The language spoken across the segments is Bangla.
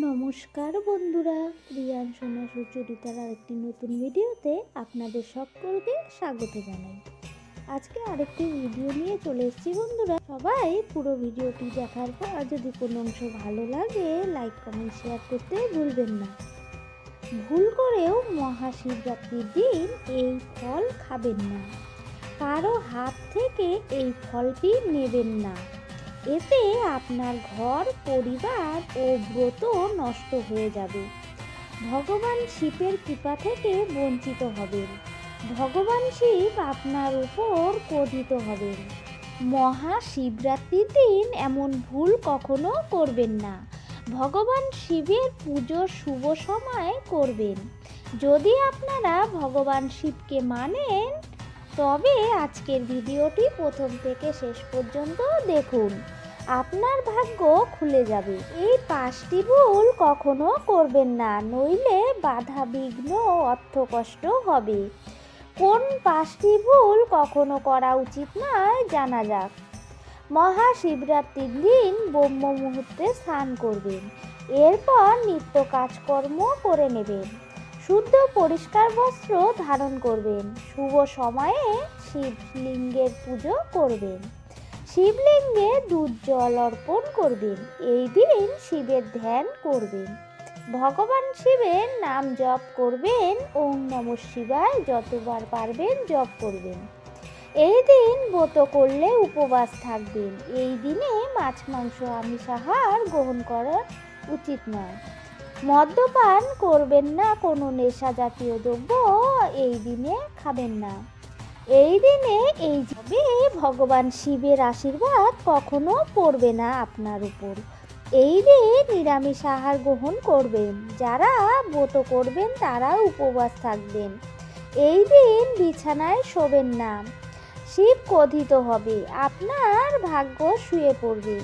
নমস্কার বন্ধুরা রিয়ান সোনা সুচরিতার আরেকটি নতুন ভিডিওতে আপনাদের সকলকে স্বাগত জানাই। আজকে আরেকটি ভিডিও নিয়ে চলে এসেছি বন্ধুরা। সবাই পুরো ভিডিওটি দেখার পর যদি কোনো অংশ ভালো লাগে লাইক কমেন্ট শেয়ার করতে ভুলবেন না। ভুল করেও মহাশিবরাত্রির দিন এই ফল খাবেন না। কারও হাত থেকে এই ফলটি নেবেন না। এতে আপনার ঘর, পরিবার ও ব্রত নষ্ট হয়ে যাবে। ভগবান শিবের কৃপা থেকে বঞ্চিত হবেন। ভগবান শিব আপনার উপর ক্রোধিত হবেন। মহাশিবরাত্রির দিন এমন ভুল কখনো করবেন না। ভগবান শিবের পুজোর শুভ সময় করবেন। যদি আপনারা ভগবান শিবকে মানেন তবে আজকের ভিডিওটি প্রথম থেকে শেষ পর্যন্ত দেখুন। আপনার ভাগ্য খুলে যাবে। এই পাঁচটি ভুল কখনো করবেন না, নইলে বাধা বিঘ্ন অর্থকষ্ট হবে। কোন পাঁচটি ভুল কখনো করা উচিত নয় জানা যাক। মহাশিবরাত্রির দিন ব্রহ্ম মুহূর্তে স্নান করবেন। এরপর নিত্য কাজকর্ম করে নেবেন। শুদ্ধ পরিষ্কার বস্ত্র ধারণ করবেন। শুভ সময়ে শিবলিঙ্গের পুজো করবেন। শিবলিঙ্গে দুধ, জল অর্পণ করবেন। এই দিন শিবের ধ্যান করবেন। ভগবান শিবের নাম জপ করবেন। ওম নম শিবায় যতবার পারবেন জপ করবেন। এই দিন ব্রত করলে উপবাস থাকবেন। এই দিনে মাছ, মাংস, আমিষ, আহার গ্রহণ করা উচিত নয়। মদ্যপান করবেন না, কোনো নেশা জাতীয় দ্রব্য এই দিনে খাবেন না। এই দিনে এই যাবে ভগবান শিবের আশীর্বাদ কখনো পড়বে না আপনার উপর। এই দিন নিরামিষ আহার গ্রহণ করবেন, যারা ব্রত করবেন তারা উপবাস থাকবেন। এই দিন বিছানায় শোবেন না, শিব কথিত হবে, আপনার ভাগ্য শুয়ে পড়বে।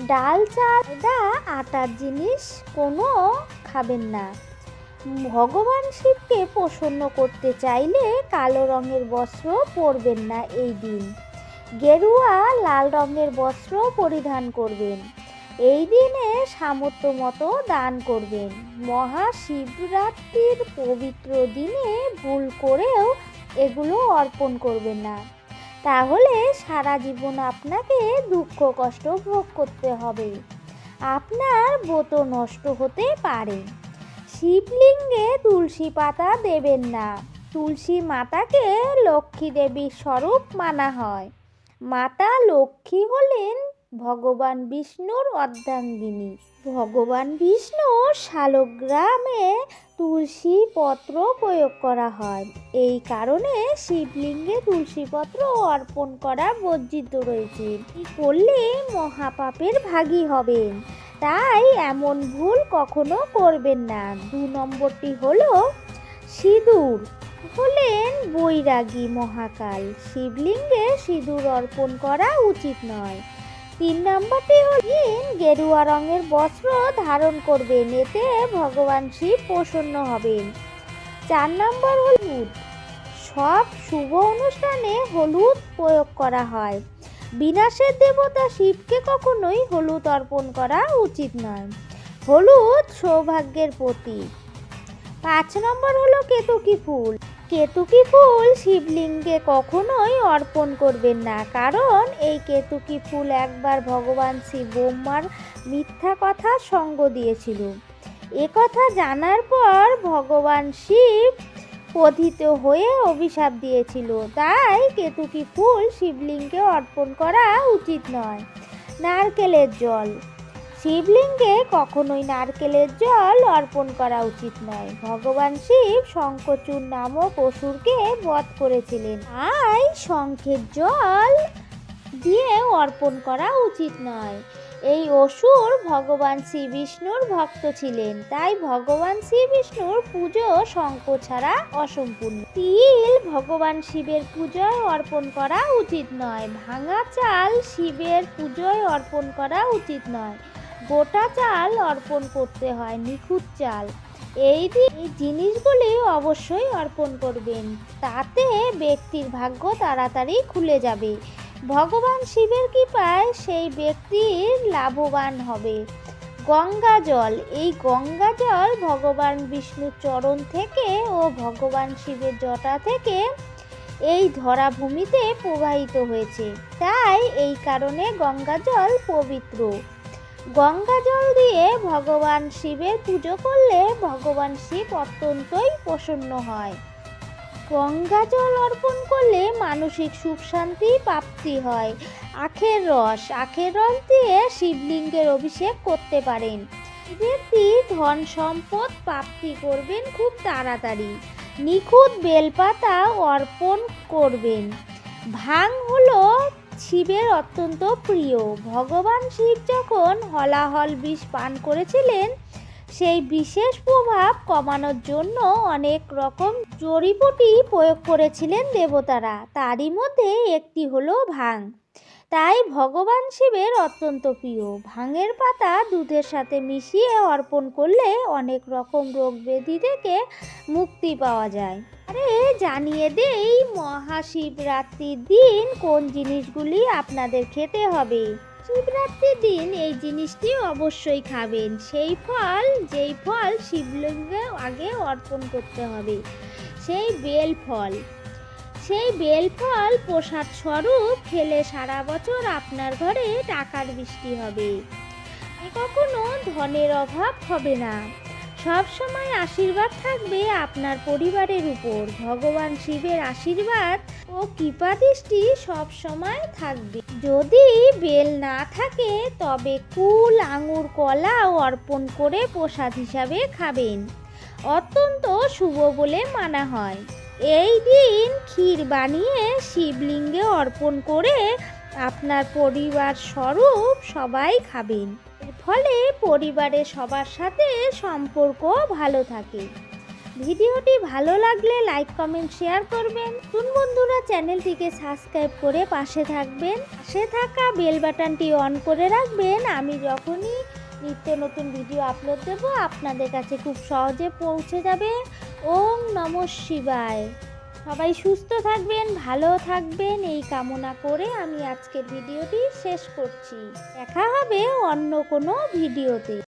ডাল চাল দা আটার জিনিস কোনো খাবেন না। ভগবান শিবকে প্রসন্ন করতে চাইলে কালো রঙের বস্ত্র পরবেন না এই দিন। গেরুয়া লাল রঙের বস্ত্র পরিধান করবেন। এই দিনে সামর্থ্য মতো দান করবেন। মহাশিবরাত্রির পবিত্র দিনে ভুল করেও এগুলো অর্পণ করবেন না। তাহলে সারা জীবন আপনাকে দুঃখ, কষ্ট ভোগ করতে হবে। আপনার ব্রত নষ্ট হতে পারে। শিবলিঙ্গে তুলসী পাতা দেবেন না। তুলসী মাতাকে লক্ষ্মী দেবীর স্বরূপ মানা হয়। মাতা লক্ষ্মী হলেন ভগবান বিষ্ণুর অর্ধাঙ্গিনী। ভগবান বিষ্ণু শালগ্রামে তুলসী পত্র প্রয়োগ করা হয়। এই কারণে শিবলিঙ্গে তুলসী পত্র অর্পণ করা বর্জিত রয়েছে। করলে মহাপাপের ভাগী হবেন। তাই এমন ভুল কখনো করবেন না। দু নম্বরটি হলো সিঁদুর। হলেন বৈরাগী মহাকাল। শিবলিঙ্গে সিঁদুর অর্পণ করা উচিত নয়। তিন নম্বরটি হলেন গেরুয়া রঙের বস্ত্র ধারণ করবেন, এতে ভগবান শিব প্রসন্ন হবেন। চার নম্বর হলুদ সব শুভ অনুষ্ঠানে হলুদ প্রয়োগ করা হয়। বিনাশের দেবতা শিবকে কখনোই হলুদ অর্পণ করা উচিত নয়। হলুদ সৌভাগ্যের প্রতীক। পাঁচ নম্বর হলো কেতকী ফুল। কেতুকি ফুল শিবলিঙ্গে কখনোই অর্পণ করবেন না? কারণ এই কেতুকি ফুল একবার ভগবান শিব ব্রহ্মার মিথ্যা কথা সঙ্গ দিয়েছিল। একথা জানার পর ভগবান শিব পথিত হয়ে অভিশাপ দিয়েছিল। তাই কেতুকি ফুল শিবলিঙ্গে অর্পণ করা উচিত নয়। নারকেলের জল। শিবলিঙ্গে কখনোই নারকেলের জল অর্পণ করা উচিত নয়। ভগবান শিব শঙ্খচূড় নামক অসুরকে বধ করেছিলেন। তাই শঙ্খের জল দিয়ে অর্পণ করা উচিত নয়। এই অসুর ভগবান শ্রী বিষ্ণুর ভক্ত ছিলেন। তাই ভগবান শ্রী বিষ্ণুর পুজো শঙ্খ ছাড়া অসম্পূর্ণ। তিল ভগবান শিবের পুজোয় অর্পণ করা উচিত নয়। ভাঙা চাল শিবের পুজোয় অর্পণ করা উচিত নয়। গোটা চাল অর্পণ করতে হয়, নিখুঁত চাল। এই এই জিনিসগুলি অবশ্যই অর্পণ করবেন। তাতে ব্যক্তির ভাগ্য তাড়াতাড়ি খুলে যাবে। ভগবান শিবের কৃপায় সেই ব্যক্তির লাভবান হবে। গঙ্গা জল এই গঙ্গা জল ভগবান বিষ্ণুর চরণ থেকে ও ভগবান শিবের জটা থেকে এই ধরাভূমিতে প্রবাহিত হয়েছে। তাই এই কারণে গঙ্গা জল পবিত্র। গঙ্গা জল দিয়ে ভগবান শিবের পুজো করলে ভগবান শিব অত্যন্তই প্রসন্ন হয়। গঙ্গা জল অর্পণ করলে মানসিক সুখ শান্তি প্রাপ্তি হয়। আখের রস আখের রস দিয়ে শিবলিঙ্গের অভিষেক করতে পারেন। ব্যক্তি ধন সম্পদ প্রাপ্তি করবেন খুব তাড়াতাড়ি। নিখুঁত বেলপাতা অর্পণ করবেন। ভাং হলো শিবের অত্যন্ত প্রিয়। ভগবান শিব যখন হলাহল বিষ পান করেছিলেন, সেই বিশেষ প্রভাব কমানোর জন্য অনেক রকম জড়িবুটি প্রয়োগ করেছিলেন দেবতারা। তারই মধ্যে একটি হলো ভাং। তাই ভগবান শিবের অত্যন্ত প্রিয়। ভাঙের পাতা দুধের সাথে মিশিয়ে অর্পণ করলে অনেক রকম রোগ ব্যাধি থেকে মুক্তি পাওয়া যায়। আরে, জানিয়ে দেই, মহাশিবরাত্রির দিন কোন জিনিসগুলি আপনাদের খেতে হবে? শিবরাত্রির দিন এই জিনিসটি অবশ্যই খাবেন। সেই ফল, যেই ফল শিবলিঙ্গে আগে অর্পণ করতে হবে, সেই বেল ফল। সেই বেল ফল প্রসাদ স্বরূপ খেলে সারা বছর আপনার ঘরে টাকার বৃষ্টি হবে। কখনো ধনের অভাব হবে না। সব সময় আশীর্বাদ থাকবে আপনার পরিবারের উপর। ভগবান শিবের আশীর্বাদ ও কৃপা দৃষ্টি সব সময় থাকবে। যদি বেল না থাকে, তবে কুল, আঙুর, কলা অর্পণ করে প্রসাদ হিসাবে খাবেন। অত্যন্ত শুভ বলে মানা হয়। এই দিন ক্ষীর বানিয়ে শিবলিঙ্গে অর্পণ করে আপনার পরিবার স্বরূপ সবাই খাবেন। এর ফলে পরিবারের সবার সাথে সম্পর্ক ভালো থাকে। ভিডিওটি ভালো লাগলে লাইক, কমেন্ট, শেয়ার করবেন। নতুন বন্ধুরা চ্যানেলটিকে সাবস্ক্রাইব করে পাশে থাকবেন। পাশে থাকা বেল বাটনটি অন করে রাখবেন। আমি যখনই নিত্য নতুন ভিডিও আপলোড দেব, আপনাদের কাছে খুব সহজে পৌঁছে যাবে। ওম নম শিবায়। সবাই সুস্থ থাকবেন, ভালো থাকবেন, এই কামনা করে আমি আজকের ভিডিওটি শেষ করছি। দেখা হবে অন্য কোনো ভিডিওতে।